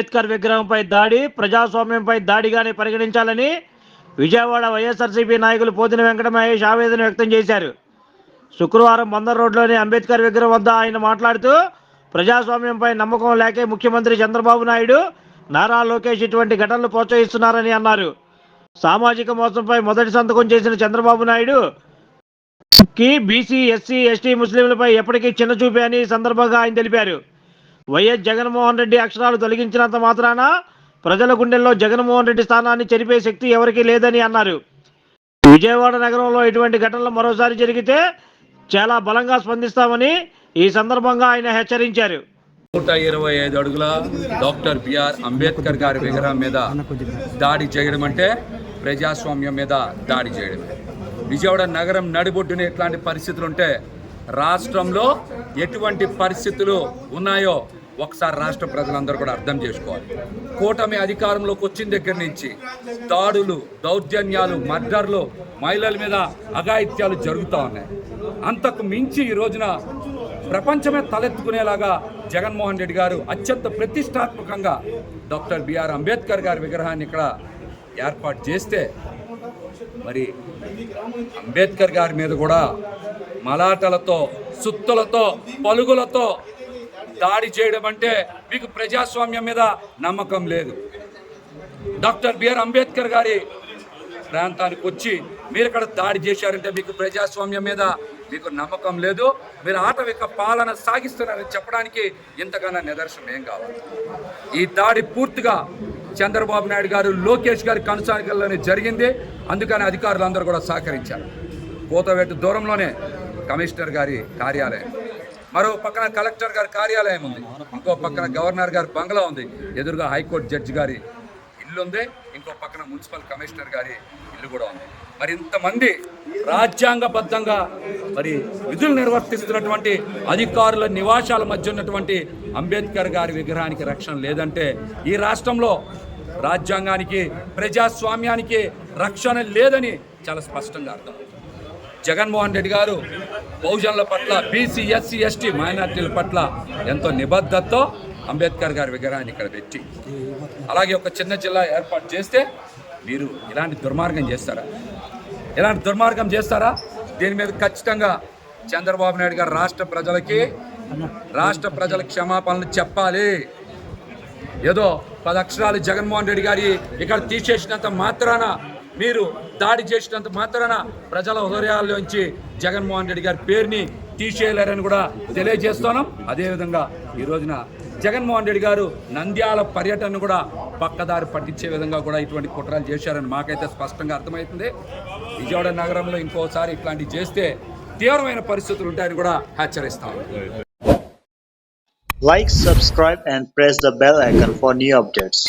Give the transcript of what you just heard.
అంబేద్కర్ విగ్రహంపై దాడి ప్రజాస్వామ్యంపై దాడిగానే పరిగణించాలని విజయవాడ వైఎస్ఆర్సీపీ నాయకులు పోతిన వెంకట మహేష్ ఆవేదన వ్యక్తం చేశారు. శుక్రవారం బందర్ రోడ్లోని అంబేద్కర్ విగ్రహం వద్ద ఆయన మాట్లాడుతూ ప్రజాస్వామ్యంపై నమ్మకం లేకే ముఖ్యమంత్రి చంద్రబాబు నాయుడు నారా లోకేష్ ఇటువంటి ఘటనలు ప్రోత్సహిస్తున్నారని అన్నారు. సామాజిక మోసంపై మొదటి సంతకం చేసిన చంద్రబాబు నాయుడు కి బీసీ ఎస్సీ ఎస్టీ ముస్లింలపై ఎప్పటికీ చిన్న చూపే అని సందర్భంగా ఆయన తెలిపారు. వైఎస్ జగన్మోహన్ రెడ్డి అక్షరాలు తొలగించినంత మాత్రాన ప్రజల గుండెల్లో జగన్మోహన్ రెడ్డి స్థానాన్ని చెరిపే శక్తి ఎవరికీ లేదని అన్నారు. విజయవాడ నగరంలో ఇటువంటి ఘటనలు మరోసారి జరిగితే చాలా బలంగా స్పందిస్తామని ఈ సందర్భంగా ఆయన హెచ్చరించారు. నూట ఇరవై ఐదు అడుగుల డాక్టర్ బిఆర్ అంబేద్కర్ గారి విగ్రహం మీద దాడి చేయడం అంటే ప్రజాస్వామ్యం మీద దాడి చేయడం విజయవాడ నగరం నడిబొడ్డున ఎట్లాంటి పరిస్థితులు ఉంటే రాష్ట్రంలో ఎటువంటి పరిస్థితులు ఉన్నాయో ఒకసారి రాష్ట్ర ప్రజలందరూ కూడా అర్థం చేసుకోవాలి. కూటమి అధికారంలోకి వచ్చిన దగ్గర నుంచి దాడులు దౌర్జన్యాలు మర్డర్లు మహిళల మీద అఘాయిత్యాలు జరుగుతూ ఉన్నాయి. అంతకు మించి ఈ రోజున ప్రపంచమే తలెత్తుకునేలాగా జగన్మోహన్ రెడ్డి గారు అత్యంత ప్రతిష్టాత్మకంగా డాక్టర్ బిఆర్ అంబేద్కర్ గారి విగ్రహాన్ని ఇక్కడ ఏర్పాటు చేస్తే మరి అంబేద్కర్ గారి మీద కూడా మలాటలతో సుత్తులతో పలుగులతో దాడి చేయడం అంటే మీకు ప్రజాస్వామ్యం మీద నమ్మకం లేదు. డాక్టర్ బిఆర్ అంబేద్కర్ గారి ప్రాంతానికి వచ్చి మీరు ఇక్కడ దాడి చేశారంటే మీకు ప్రజాస్వామ్యం మీద మీకు నమ్మకం లేదు. మీరు ఆటవిక పాలన సాగిస్తున్నారని చెప్పడానికి ఇంతకన్నా నిదర్శనం ఏం కావాలి? ఈ దాడి పూర్తిగా చంద్రబాబు నాయుడు గారు లోకేష్ గారి కనుసాగల్లోనే జరిగింది. అందుకని అధికారులందరూ కూడా సహకరించారు. కోతవేటు దూరంలోనే కమిషనర్ గారి కార్యాలయం. మరో పక్కన కలెక్టర్ గారి కార్యాలయం ఉంది. ఇంకో పక్కన గవర్నర్ గారి బంగ్లా ఉంది. ఎదురుగా హైకోర్టు జడ్జి గారి ఇల్లు ఉంది ఇంకో పక్కన మున్సిపల్ కమిషనర్ గారి ఇల్లు కూడా ఉంది. మరి ఇంతమంది రాజ్యాంగబద్ధంగా మరి విధులు నిర్వర్తిస్తున్నటువంటి అధికారుల నివాసాల మధ్య ఉన్నటువంటి అంబేద్కర్ గారి విగ్రహానికి రక్షణ లేదంటే ఈ రాష్ట్రంలో రాజ్యాంగానికి ప్రజాస్వామ్యానికి రక్షణ లేదని చాలా స్పష్టంగా అర్థం జగన్మోహన్ రెడ్డి గారు బహుజనుల పట్ల బీసీ ఎస్సీ ఎస్టీ మైనార్టీల పట్ల ఎంతో నిబద్ధతతో అంబేద్కర్ గారి విగ్రహాన్ని ఇక్కడ పెట్టి అలాగే ఒక చిన్న జిల్లా ఏర్పాటు చేస్తే మీరు ఇలాంటి దుర్మార్గం చేస్తారా? ఇలాంటి దుర్మార్గం చేస్తారా? దీని మీద ఖచ్చితంగా చంద్రబాబు నాయుడు గారు రాష్ట్ర ప్రజలకి రాష్ట్ర ప్రజల క్షమాపణలు చెప్పాలి. ఏదో పది అక్షరాలు జగన్మోహన్ రెడ్డి గారి ఇక్కడ తీసేసినంత మాత్రాన మీరు దాడి చేసినంత మాత్రాన ప్రజల హృదయాల్లోంచి జగన్మోహన్ రెడ్డి గారి పేరుని తీసేయలేరని కూడా తెలియజేస్తున్నాం. అదేవిధంగా ఈ రోజున జగన్మోహన్ రెడ్డి గారు నంద్యాల పర్యటనను కూడా పక్కదారి పట్టించే విధంగా కూడా ఇటువంటి కుట్రలు చేశారని మాకైతే స్పష్టంగా అర్థమవుతుంది. విజయవాడ నగరంలో ఇంకోసారి ఇట్లాంటివి చేస్తే తీవ్రమైన పరిస్థితులు ఉంటాయని కూడా హెచ్చరిస్తాం. Like subscribe and press the bell icon for new updates